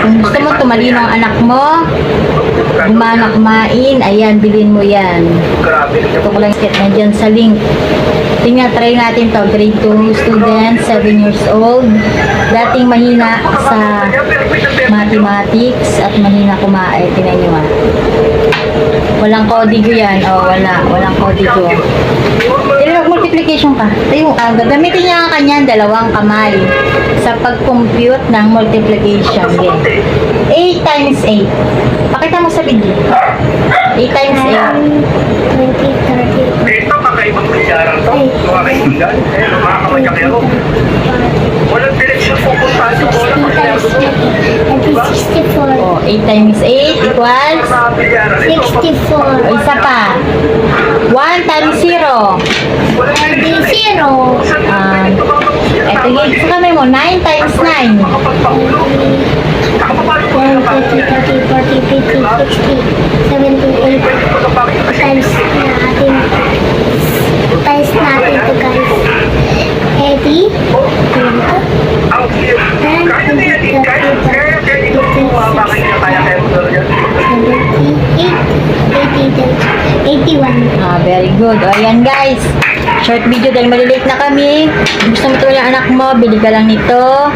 Kung gusto mo tumalino ang anak mo, gumana kumain, ayan, bilhin mo yan. Ito ko lang na dyan sa link. Tingnan, try natin to. Grade 2 student, 7 years old. Dating mahina sa mathematics at mahina kumain. Tingnan nyo ah. Walang kodigo yan. Oh, wala. Walang kodigo. Pero multiplication ka. Tayo. Ah, gagamitin niya ang kanyang dalawang kamay sa pag-compute ng multiplication. Game. 8 times 8. Pakita mo sa video. 8 times 8. 20, 30, Ito, kakaibang biyaran to. Mga kaibigan. Eh, mga kamadyakyaro. Walang direksyon pupuntahan yung bola. Kasi Ito 64. Oh, 8 times 8 equals mga biyaran ito. 64. o isa pa. Pero, um, eto gate sa kamay mo, 9 times 9. 1, 2, 3, 4, 5, 6, 7, 8, times natin. Times natin ito guys. 80, 20, 78, 80, 81. Ah, very good. O, ayan guys. Short video dahil malilate na kami. Gusto mo tuloy ang anak mo, bili ka lang nito.